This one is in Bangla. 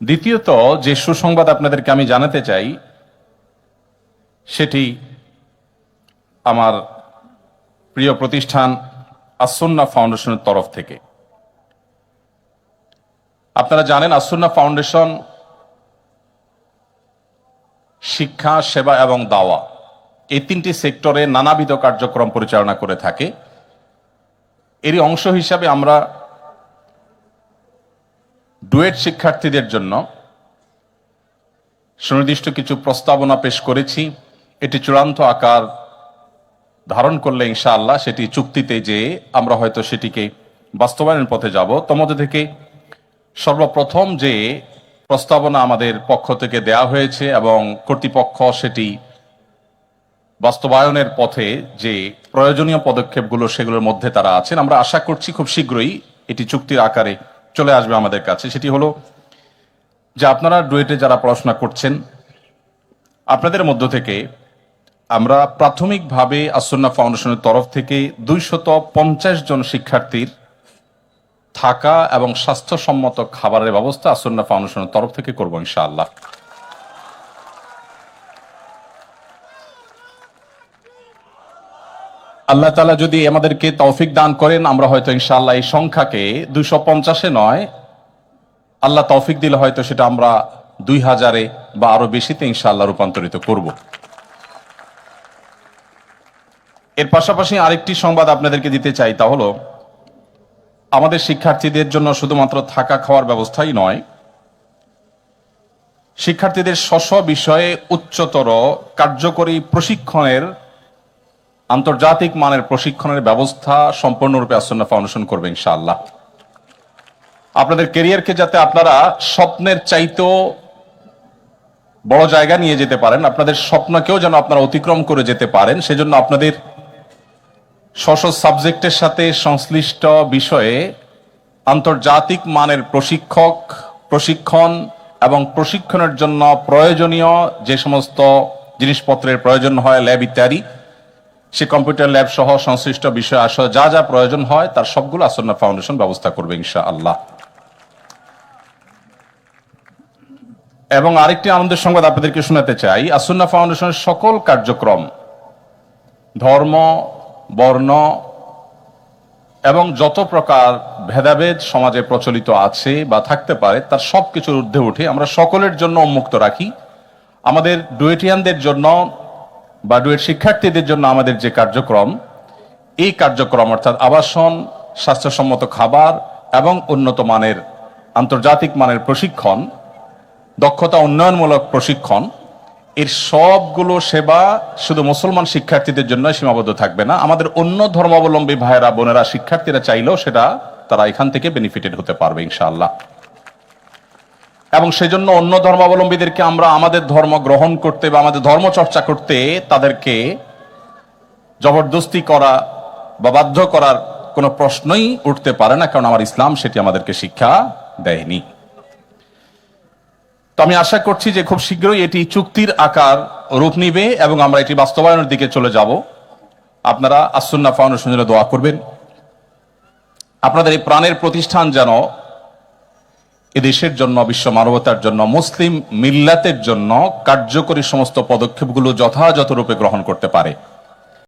দ্বিতীয়ত যে সুসংবাদ আপনাদেরকে আমি জানাতে চাই, সেটি আমার প্রিয় প্রতিষ্ঠান আসন্না ফাউন্ডেশনের তরফ থেকে। আপনারা জানেন, আসন্না ফাউন্ডেশন শিক্ষা, সেবা এবং দাওয়া এই তিনটি সেক্টরে নানাবিধ কার্যক্রম পরিচালনা করে থাকে। এরই অংশ হিসাবে আমরা ডুয়েট শিক্ষার্থীদের জন্য সুনির্দিষ্ট কিছু প্রস্তাবনা পেশ করেছি। এটি চূড়ান্ত আকার ধারণ করলে ইনশাআল্লাহ সেটি চুক্তিতে যে আমরা হয়তো সেটিকে বাস্তবায়নের পথে যাব। তোমাদের থেকে সর্বপ্রথম যে প্রস্তাবনা আমাদের পক্ষ থেকে দেয়া হয়েছে এবং কর্তৃপক্ষ সেটি বাস্তবায়নের পথে যে প্রয়োজনীয় পদক্ষেপগুলো সেগুলোর মধ্যে তারা আছেন, আমরা আশা করছি খুব শীঘ্রই এটি চুক্তির আকারে চলে আসবে আমাদের কাছে, সেটি হলো যে আপনারা ডুয়েটে যারা পড়াশোনা করছেন, আপনাদের মধ্য থেকে আমরা প্রাথমিকভাবে আসন্না ফাউন্ডেশনের তরফ থেকে দুইশত পঞ্চাশ জন শিক্ষার্থীর থাকা এবং স্বাস্থ্যসম্মত খাবারের ব্যবস্থা আসন্না ফাউন্ডেশনের তরফ থেকে করব ইনশাআল্লাহ। আল্লাহ তালা যদি আমাদেরকে তৌফিক দান করেন, আমরা হয়তো ইনশাআল্লাহ এই সংখ্যাকে দুইশো পঞ্চাশে নয়, আল্লাহ তৌফিক দিলে হয়তো সেটা আমরা দুই হাজারে বা আরও বেশিতে ইনশাআল্লাহ রূপান্তরিত করব। এর পাশাপাশি আরেকটি সংবাদ আপনাদেরকে দিতে চাই, তা হলো, আমাদের শিক্ষার্থীদের জন্য শুধুমাত্র থাকা খাওয়ার ব্যবস্থাই নয়, শিক্ষার্থীদের স্ব বিষয়ে উচ্চতর কার্যকরী প্রশিক্ষণের আন্তর্জাতিক মানের প্রশিক্ষণের ব্যবস্থা সম্পূর্ণরূপে আসন্না ফাউন্ডেশন করবে ইনশাআল্লাহ। আপনাদের কেরিয়ারকে যাতে আপনারা স্বপ্নের চাইতেও বড় জায়গা নিয়ে যেতে পারেন, আপনাদের স্বপ্নকেও যেন আপনারা অতিক্রম করে যেতে পারেন, সেজন্য আপনাদের স্ব সাবজেক্টের সাথে সংশ্লিষ্ট বিষয়ে আন্তর্জাতিক মানের প্রশিক্ষক, প্রশিক্ষণ এবং প্রশিক্ষণের জন্য প্রয়োজনীয় যে সমস্ত জিনিসপত্রের প্রয়োজন হয়, ল্যাব ইত্যাদি সে কম্পিউটার ল্যাব সহ সংশ্লিষ্ট বিষয় আসলে যা যা প্রয়োজন হয়, তার সবগুলো আসন্না ফাউন্ডেশন ব্যবস্থা করবে ইনশা আল্লাহ এবং আরেকটি আনন্দের সংবাদ আপনাদেরকে শোনাতে চাই। আসন্না ফাউন্ডেশনের সকল কার্যক্রম, ধর্ম, বর্ণ এবং যত প্রকার ভেদাভেদ সমাজে প্রচলিত আছে বা থাকতে পারে, তার সব কিছুর ঊর্ধ্বে উঠে আমরা সকলের জন্য উন্মুক্ত রাখি। আমাদের ডুয়েটিয়ানদের জন্য বা ডুয়েট শিক্ষার্থীদের জন্য আমাদের যে কার্যক্রম, এই কার্যক্রম অর্থাৎ আবাসন, স্বাস্থ্যসম্মত খাবার এবং উন্নত মানের, আন্তর্জাতিক মানের প্রশিক্ষণ, দক্ষতা উন্নয়নমূলক প্রশিক্ষণ, এর সবগুলো সেবা শুধু মুসলমান শিক্ষার্থীদের জন্য সীমাবদ্ধ থাকবে না, আমাদের অন্য ধর্মাবলম্বী ভাইয়েরা, বোনেরা, শিক্ষার্থীরা চাইলেও সেটা তারা এখান থেকে বেনিফিটেড হতে পারবে, ইনশাআল্লাহ। এবং সেজন্য অন্য ধর্মাবলম্বীদেরকে আমরা আমাদের ধর্ম গ্রহণ করতে বা আমাদের ধর্ম চর্চা করতে তাদেরকে জবরদস্তি করা বা বাধ্য করার কোনো প্রশ্নই উঠতে পারে না, কারণ আমার ইসলাম সেটি আমাদেরকে শিক্ষা দেয়নি। তো আমি আশা করছি যে খুব শীঘ্রই এটি চুক্তির আকার রূপ নিবে এবং আমরা এটি বাস্তবায়নের দিকে চলে যাব। আপনারা আসুন্না জন্য দোয়া করবেন। আপনাদের এই প্রাণের প্রতিষ্ঠান যেন এদেশের জন্য, বিশ্ব মানবতার জন্য, মুসলিম মিল্লাতের জন্য কার্যকরী সমস্ত পদক্ষেপগুলো যথাযথরূপে গ্রহণ করতে পারে।